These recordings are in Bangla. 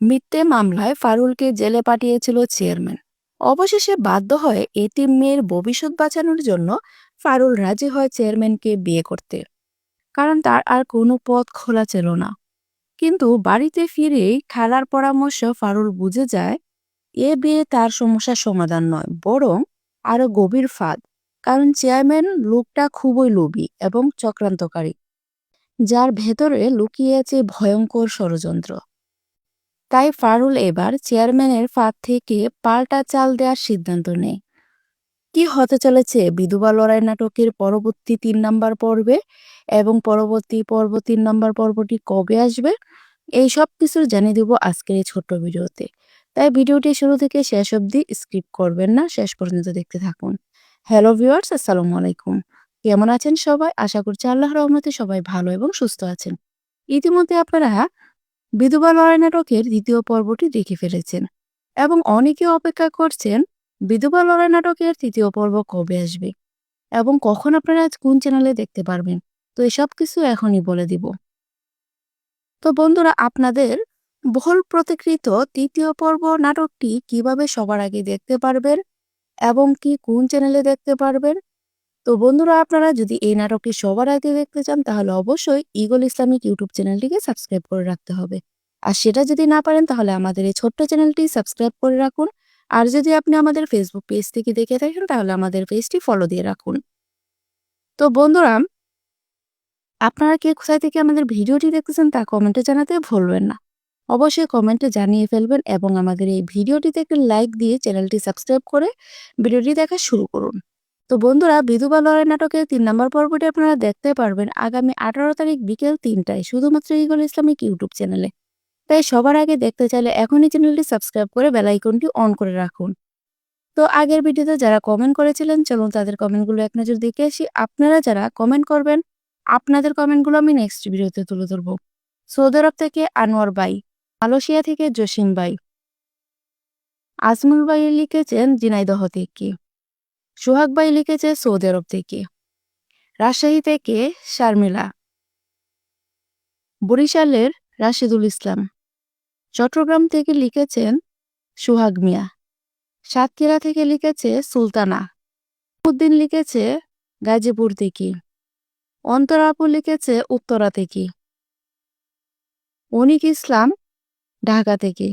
মিথ্যে মামলায় ফারুলকে জেলে পাঠিয়েছিল চেয়ারম্যান। অবশেষে বাধ্য হয়ে এতিম মেয়ের ভবিষ্যৎ বাঁচানোর জন্য ফারুল রাজি হয় চেয়ারম্যানকে বিয়ে করতে। কারণ তার আর কোনো পথ খোলা ছিল না। কিন্তু বাড়িতে ফিরেই খালার পরামর্শ ফারুল বুঝে যায়, এ বিয়ে তার সমস্যার সমাধান নয়, বরং আরও গভীর ফাঁদ। কারণ চেয়ারম্যান লোকটা খুবই লোভী এবং চক্রান্তকারী, যার ভেতরে লুকিয়ে আছে ভয়ঙ্কর ষড়যন্ত্র। তাই ফারুল এবার চেয়ারম্যানের ফাঁদ থেকে পাল্টা চাল দেওয়ার সিদ্ধান্ত নেয়। কি হতে চলেছে বিধবা লড়াই নাটকের পরবর্তী তিন নাম্বার পর্বে এবং পরবর্তী পর্ব তিন নাম্বার পর্বটি কবে আসবে? এই সব কিছু জানিয়ে দেব আজকের এই ছোট্ট ভিডিওতে। তাই ভিডিওটি শুরু থেকে শেষ অবধি স্কিপ করবেন না, শেষ পর্যন্ত দেখতে থাকুন। হ্যালো ভিউয়ার্স, আসসালামু আলাইকুম। কেমন আছেন সবাই? আশা করছি আল্লাহ রহমতে সবাই ভালো এবং সুস্থ আছেন। ইতিমধ্যে আপনারা বিধবা লড়াই নাটকের দ্বিতীয় পর্বটি দেখে ফেলেছেন এবং অনেকে অপেক্ষা করছেন বিধবা লড়াই নাটকের তৃতীয় পর্ব কবে আসবে এবং কখন আপনারা আজ কোন চ্যানেলে দেখতে পারবেন। তো এসব কিছু এখনই বলে দিব। তো বন্ধুরা, আপনাদের বহুল প্রতিকৃত তৃতীয় পর্ব নাটকটি কীভাবে সবার আগে দেখতে পারবেন এবং কি কোন চ্যানেলে দেখতে পারবেন তো বন্ধুরা, আপনারা যদি এই নাটকটি সবার আগে দেখতে চান, তাহলে অবশ্যই ইগল ইসলামিক ইউটিউব চ্যানেলটিকে সাবস্ক্রাইব করে রাখতে হবে। আর সেটা যদি না পারেন, তাহলে আমাদের এই ছোট্ট চ্যানেলটি সাবস্ক্রাইব করে রাখুন। আর যদি আপনি আমাদের ফেসবুক পেজ থেকে দেখে থাকেন, তাহলে আমাদের পেজটি ফলো দিয়ে রাখুন। তো বন্ধুরা, আপনারা কে কোথায় থেকে আমাদের ভিডিওটি দেখতেছেন, তা কমেন্টে জানাতে ভুলবেন না। অবশ্যই কমেন্টে জানিয়ে ফেলবেন এবং আমাদের এই ভিডিওটিতে একটি লাইক দিয়ে চ্যানেলটি সাবস্ক্রাইব করে ভিডিওটি দেখা শুরু করুন। তো বন্ধুরা, বিধবা লড়াই নাটকের তিন নম্বর পর্বটি আপনারা দেখতে পারবেন আগামী আঠারো তারিখ বিকেল তিনটায়, শুধুমাত্র ইগল ইসলামিক ইউটিউব চ্যানেলে। তাই সবার আগে দেখতে চাইলে এখনই চ্যানেলটি সাবস্ক্রাইব করে বেলাইকনটি অন করে রাখুন। তো আগের ভিডিওতে যারা কমেন্ট করেছিলেন, চলুন তাদের কমেন্টগুলো এক নজর দেখে আসি। আপনারা যারা কমেন্ট করবেন, আপনাদের কমেন্টগুলো আমি নেক্সট ভিডিওতে তুলে ধরবো। সৌদি আরব থেকে আনোয়ার বাই মালয়েশিয়া থেকে জসিম বাই আজমুল বাই লিখেছেন, জিনাইদহ থেকে। সোহাগ বাই লিখেছে সৌদি আরব থেকে, রাজশাহী থেকে শারমিলা, বরিশালের রাশিদুল ইসলাম, চট্টগ্রাম থেকে লিখেছেন সোহাগ মিয়া, সাতক্ষীরা থেকে লিখেছে সুলতানা উদ্দিন লিখেছে গাজীপুর থেকে অন্তরাপু লিখেছে উত্তরা থেকে, অনিক ইসলাম ঢাকা থেকে,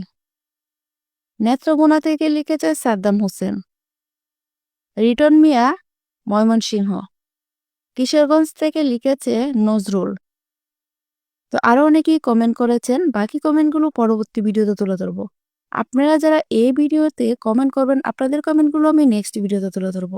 নেত্রকোনা থেকে লিখেছে সাদ্দাম হোসেন। রিটন মিয়া, ময়মনসিংহ। কিশোরগঞ্জ থেকে লিখেছে নজরুল। তো আরও অনেকেই কমেন্ট করেছেন, বাকি কমেন্টগুলো পরবর্তী ভিডিওতে তুলে ধরব। আপনারা যারা এই ভিডিওতে কমেন্ট করবেন, আপনাদের কমেন্টগুলো আমি নেক্সট ভিডিওতে তুলে ধরবো।